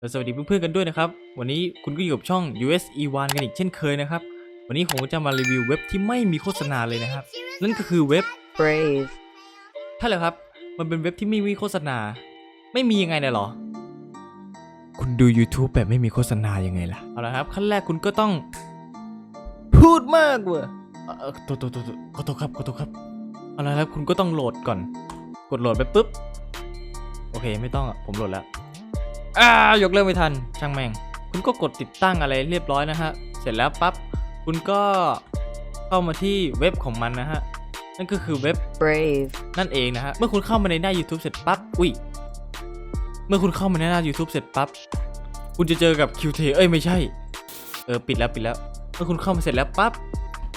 และสวัสดีเพื่อนๆกันด้วยนะครับ วันนี้คุณก็อยู่กับช่อง US E1 กันอีกเช่นเคยนะครับ วันนี้ผมจะมารีวิวเว็บที่ไม่มีโฆษณาเลยนะครับ นั่นก็คือเว็บ Brave. ใช่เลยครับ มันเป็นเว็บที่ไม่มีโฆษณา ไม่มียังไงเนี่ยหรอ คุณดู YouTube แบบไม่มีโฆษณายังไงล่ะ เอาละครับ ขั้นแรกคุณก็ต้อง พูดมากเว้ยเออเออตัวตัวตัวตัวขอโทษครับขอโทษครับ เอาละครับคุณก็ต้องโหลดก่อน กดโหลดไปปุ๊บ โอเคไม่ต้องอะผมโหลดแล้ว อ่ายกเลิกไม่ทัน ช่างแม่ง คุณก็กดติดตั้งอะไรเรียบร้อยนะฮะ เสร็จแล้วปั๊บ คุณก็เข้ามาที่เว็บของมันนะฮะ นั่นก็คือเว็บ Brave. นั่นเองนะฮะ เมื่อคุณเข้ามาในหน้า YouTube เสร็จปั๊บ อุ้ย เมื่อคุณเข้ามาในหน้า YouTube เสร็จปั๊บ คุณจะเจอกับ QT เอ้ยไม่ใช่ เออปิดแล้วปิดแล้ว เมื่อคุณเข้ามาเสร็จแล้วปั๊บ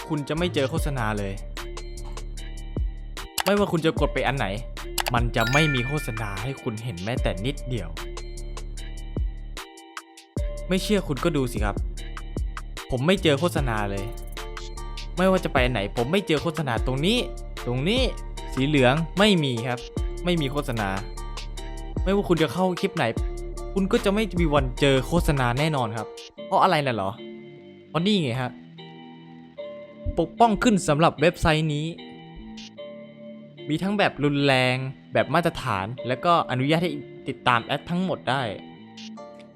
คุณจะไม่เจอโฆษณาเลย ไม่ว่าคุณจะกดไปอันไหน มันจะไม่มีโฆษณาให้คุณเห็นแม้แต่นิดเดียว ไม่เชื่อคุณก็ดูสิครับ ผมไม่เจอโฆษณาเลย ไม่ว่าจะไปไหน ผมไม่เจอโฆษณาตรงนี้ ตรงนี้สีเหลืองไม่มีครับ ไม่มีโฆษณา ไม่ว่าคุณจะเข้าคลิปไหน คุณก็จะไม่มีวันเจอโฆษณาแน่นอนครับ เพราะอะไรน่ะเหรอเพราะนี่ไงฮะปกป้องขึ้นสำหรับเว็บไซต์นี้ มีทั้งแบบรุนแรง แบบมาตรฐาน แล้วก็อนุญาตให้ติดตามแอดทั้งหมดได้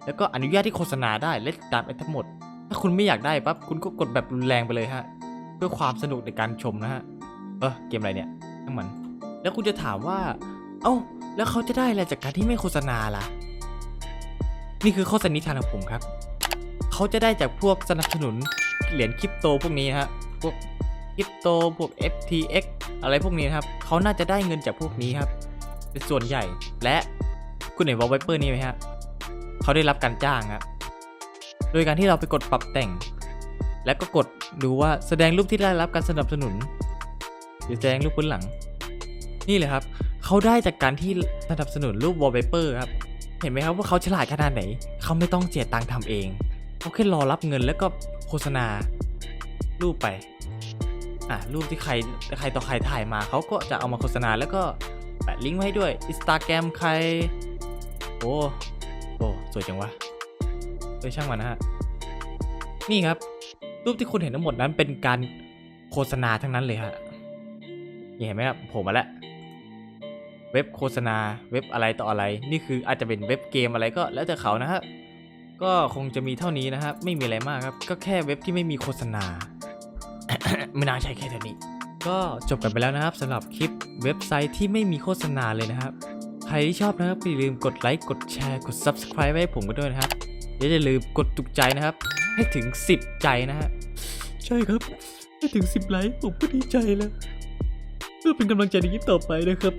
แล้วก็อนุญาตให้โฆษณาได้และติดตามแอดทั้งหมด ถ้าคุณไม่อยากได้ปั๊บคุณก็กดแบบรุนแรงไปเลยฮะ เพื่อความสนุกในการชมนะฮะ เออเกมอะไรเนี่ยทั้งมัน แล้วคุณจะถามว่า เอ้า แล้วเขาจะได้อะไรจากการที่ไม่โฆษณาล่ะ นี่คือข้อสันนิษฐานของผมครับ เขาจะได้จากพวกสนับสนุนเหรียญคริปโตพวกนี้นะฮะ พวกคริปโตพวก FTX อะไรพวกนี้นครับ เขาน่าจะได้เงินจากพวกนี้ครับ เป็นส่วนใหญ่ และคุณเห็นวอลไวเปอร์นี่ไหมฮะ เขาได้รับการจ้างครับโดยการที่เราไปกดปรับแต่ง แล้วก็กดดูว่าแสดงรูปที่ได้รับการสนับสนุน หรือแสดงรูปบนหลัง นี่เลยครับ เขาได้จากการที่สนับสนุนรูปวอลเปเปอร์ครับ เห็นไหมครับว่าเขาฉลาดขนาดไหน เขาไม่ต้องเสียตังค์ทำเอง เขาแค่รอรับเงินแล้วก็โฆษณา รูปไป อะรูปที่ใครใครต่อใครถ่ายมา เขาก็จะเอามาโฆษณาแล้วก็แปะลิงก์ไว้ด้วยอินสตาแกรมใคร โอ้ โอ้สวยจังวะเอ้ยช่างมันนะฮะ นี่ครับ รูปที่คุณเห็นทั้งหมดนั้นเป็นการโฆษณาทั้งนั้นเลยฮะนี่เห็นไหมครับผมมาแล้ว เว็บโฆษณาเว็บอะไรต่ออะไร นี่คืออาจจะเป็นเว็บเกมอะไรก็แล้วแต่เขานะฮะ ก็คงจะมีเท่านี้นะครับ ไม่มีอะไรมากครับ ก็แค่เว็บที่ไม่มีโฆษณา ไม่น่าใช่แค่เท่านี้ ก็จบกันไปแล้วนะครับสำหรับคลิปเว็บไซต์ที่ไม่มีโฆษณาเลยนะครับ ใครที่ชอบนะครับอย่าลืมกดไลค์กดแชร์กด subscribe ไว้ให้ผมกันด้วยนะครับอย่าลืมกดถูกใจนะครับ ให้ถึง 10 ใจนะฮะใช่ครับให้ถึง 10 ไลค์ผมก็ดีใจแล้วเพื่อเป็นกำลังใจในคลิปต่อไปนะครับ